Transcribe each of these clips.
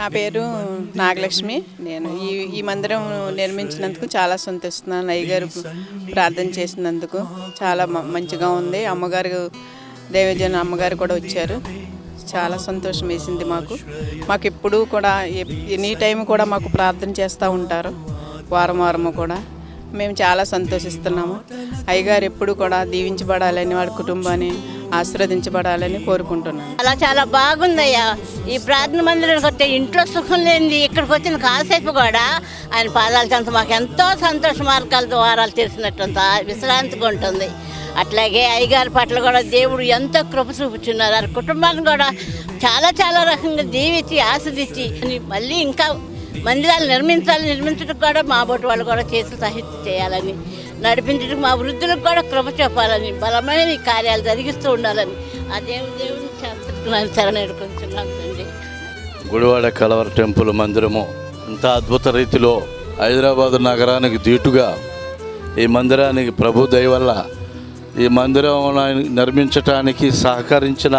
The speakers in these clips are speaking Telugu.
నా పేరు నాగలక్ష్మి. నేను ఈ ఈ మందిరం నిర్మించినందుకు చాలా సంతోషిస్తున్నాను. అయ్యగారు ప్రార్థన చేసినందుకు చాలా మ- మంచిగా ఉంది. అమ్మగారు దేవజన అమ్మగారు కూడా వచ్చారు. చాలా సంతోషం వేసింది మాకు. మాకు ఎప్పుడూ కూడా ఎనీ టైం కూడా మాకు ప్రార్థన చేస్తూ ఉంటారు. వారం వారము కూడా. మేము చాలా సంతోషిస్తున్నాము. అయ్యగారు ఎప్పుడు కూడా దీవించబడాలని వాడి కుటుంబాన్ని ఆశీర్వదించబడాలని కోరుకుంటున్నాను. అలా చాలా బాగుందయ్యా. ఈ ప్రార్థన మందిరం కొట్టే ఇంట్లో సుఖం లేనిది ఇక్కడికి వచ్చిన కాసేపు కూడా ఆయన పాదాలు చెంత మాకు ఎంతో సంతోష మార్గాల ద్వారాలు తెలిసినట్టు విశ్రాంతిగా ఉంటుంది. అట్లాగే అయ్యగారి పట్ల కూడా దేవుడు ఎంతో కృప చూపుచున్నారు. వారి కుటుంబాన్ని కూడా చాలా చాలా రకంగా దీవించి ఆస్వాదించి మళ్ళీ ఇంకా మందిరాలు నిర్మించాలి నిర్మించడం కూడా మా బోటి వాళ్ళు కూడా చేతులు సహితం చేయాలని నడిపించడం మా వృద్ధులకు కూడా కృప చెప్పాలని బలమైన కార్యాలు జరిగిస్తూ ఉండాలని అదే దేవుని చేస్తున్నాను శరణేడుకుంటున్నాను గుడివాడ కలవర టెంపుల్ మందిరము ఇంత అద్భుత రీతిలో హైదరాబాదు నగరానికి దీటుగా ఈ మందిరానికి ప్రభు దయ వల్ల ఈ మందిరం నిర్మించటానికి సహకరించిన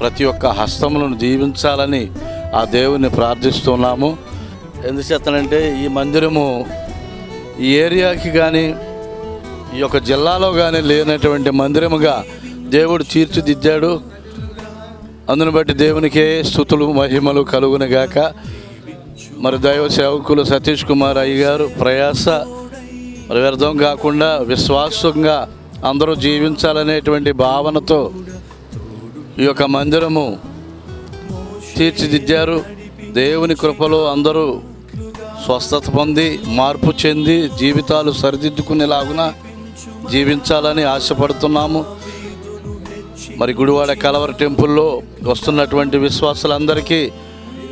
ప్రతి ఒక్క హస్తములను దీవించాలని ఆ దేవుని ప్రార్థిస్తున్నాము. ఎందుచేతనంటే ఈ మందిరము ఈ ఏరియాకి కానీ ఈ యొక్క జిల్లాలో కానీ లేనటువంటి మందిరముగా దేవుడు తీర్చిదిద్దాడు. అందును బట్టి దేవునికే స్థుతులు మహిమలు కలుగునగాక మరి దైవ సేవకులు సతీష్ కుమార్ అయ్యగారు ప్రయాస మరి వ్యర్థం కాకుండా విశ్వాసంగా అందరూ జీవించాలనేటువంటి భావనతో ఈ యొక్క మందిరము తీర్చిదిద్దారు. దేవుని కృపలో అందరూ స్వస్థత పొంది మార్పు చెంది జీవితాలు సరిదిద్దుకునేలాగున జీవించాలని ఆశపడుతున్నాము. మరి గుడివాడ కలవర టెంపుల్లో వస్తున్నటువంటి విశ్వాసులందరికీ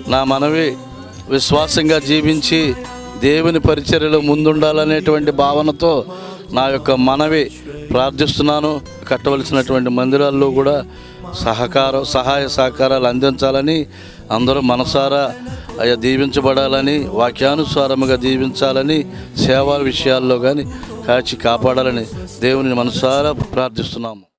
నా మనవి విశ్వాసంగా జీవించి దేవుని పరిచర్యలో ముందుండాలనేటువంటి భావనతో నా యొక్క మనవి ప్రార్థిస్తున్నాను. కట్టవలసినటువంటి మందిరాల్లో కూడా సహకారం సహాయ సహకారాలు అందించాలని అందరూ మనసారా అయ్యా దీవించబడాలని వాక్యానుసారముగా దీవించాలని సేవా విషయాల్లో కానీ కాచి కాపాడాలని దేవుని మనసారా ప్రార్థిస్తున్నాము.